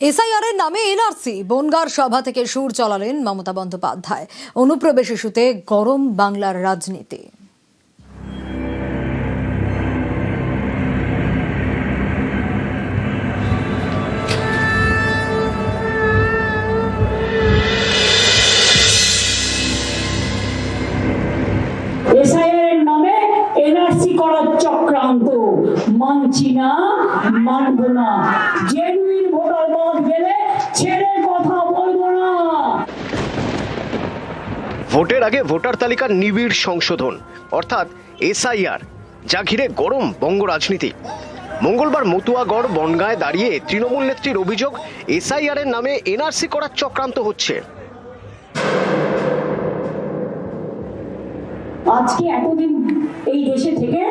SIR এর নামে NRC. বনগার সভা থেকে সুর চলালেন মমতা বন্দ্যোপাধ্যায়। অনুপ্রবেশ ইস্যুতে গরম বাংলার রাজনীতি। মানছি না মানব না জেনুইন ভোটার বাদ গেলে ছেড়ে কথা বলব না। ভোটের আগে ভোটার তালিকার নিবিড় সংশোধন, অর্থাৎ এসআইআর, যা ঘিরে গরম বঙ্গ রাজনীতি। মঙ্গলবার মতুয়াগড় বনগায় দাঁড়িয়ে তৃণমূল নেত্রীর অভিযোগ এসআইআর এর নামে এনআরসি করার চক্রান্ত হচ্ছে। আজকে এতদিন এই দেশে থেকে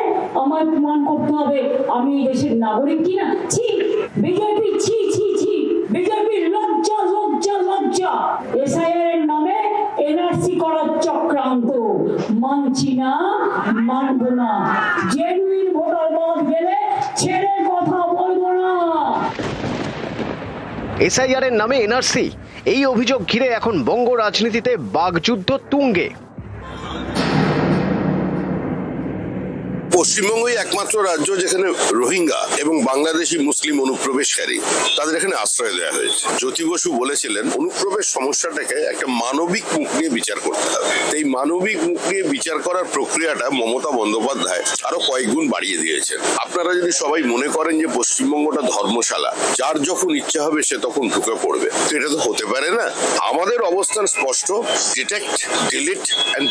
আমার প্রমাণ করতে হবে, আমি এই দেশের নাগরিক কিনা? ছি, বিজেপি, ছি ছি ছি, বিজেপি লজ্জা লজ্জা লজ্জা। এসআইআর এর নামে এনআরসি করার চক্রান্ত। মানছি না, মানব না। জেনুইন ভোটার বাদ গেলে ছেড়ে কথা বলব না। এসআইআর এর নামে এনআরসি। এই অভিযোগ ঘিরে এখন বঙ্গ রাজনীতিতে বাগযুদ্ধ তুঙ্গে। পশ্চিমবঙ্গই একমাত্র রাজ্য যেখানে রোহিঙ্গা এবং বাংলাদেশি মুসলিম অনুপ্রবেশকারী তাদের এখানে আশ্রয় দেওয়া হয়েছে। জ্যোতি বসু বলেছিলেন, অনুপ্রবেশ সমস্যাটাকে একটা মানবিক মুখ নিয়ে বিচার করতে হবে। এই মানবিক মুখ নিয়ে বিচার করার প্রক্রিয়াটা মমতা বন্দ্যোপাধ্যায় আরও কয়েকগুণ বাড়িয়ে দিয়েছেন। আপনারা যদি সবাই মনে করেন যে পশ্চিমবঙ্গটা ধর্মশালা, যার যখন ইচ্ছা হবে সে তখন ঢুকে পড়বে। তো এটা তো হতে পারে না। আমাদের অবস্থান স্পষ্ট ডিটেক্ট ডিলিট অ্যান্ড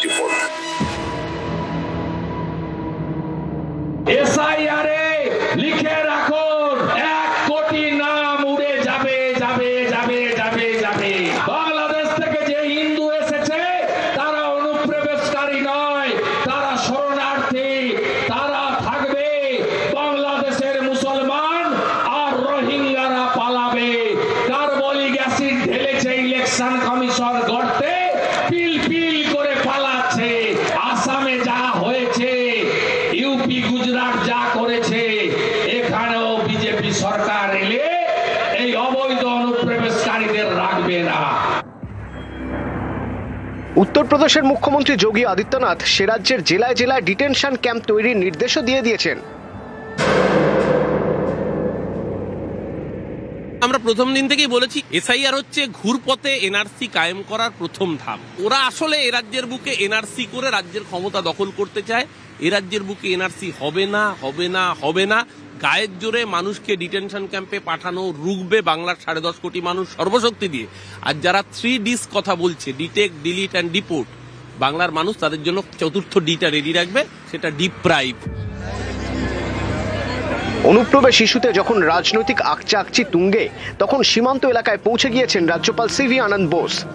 গড়তে পিল পিল করে পালাচ্ছে। আসামে যা হয়েছে ইউপি গুজরাট যা করেছে, এখানেও বিজেপি সরকার এলে এই অবৈধ অনুপ্রবেশকারীদের রাখবে না। উত্তরপ্রদেশের মুখ্যমন্ত্রী যোগী আদিত্যনাথ সে রাজ্যের জেলায় জেলায় ডিটেনশন ক্যাম্প তৈরির নির্দেশও দিয়ে দিয়েছেন। আমরা প্রথম দিন থেকেই বলেছি, এসআইআর হচ্ছে ঘুরপথে এনআরসি কায়েম করার প্রথম ধাপ। ওরা আসলে এ রাজ্যের বুকে এনআরসি করে রাজ্যের ক্ষমতা দখল করতে চায়। এ রাজ্যের বুকে এনআরসি হবে না হবে না হবে না। গায়ের জোরে মানুষকে ডিটেনশন ক্যাম্পে পাঠানো, রুখবে বাংলার সাড়ে দশ কোটি মানুষ সর্বশক্তি দিয়ে। আর যারা থ্রি ডিস কথা বলছে ডিটেক ডিলিট অ্যান্ড ডিপোর্ট বাংলার মানুষ তাদের জন্য চতুর্থ ডিটা রেডি রাখবে, সেটা ডিপ্রাইভ অনুপ্রবেশ শিশুতে যখন রাজনৈতিক আকচাকচি তুঙ্গে, তখন সীমান্ত এলাকায় পৌঁছে গিয়েছেন রাজ্যপাল C V Ananda Bose.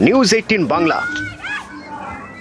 News eighteen Bangla.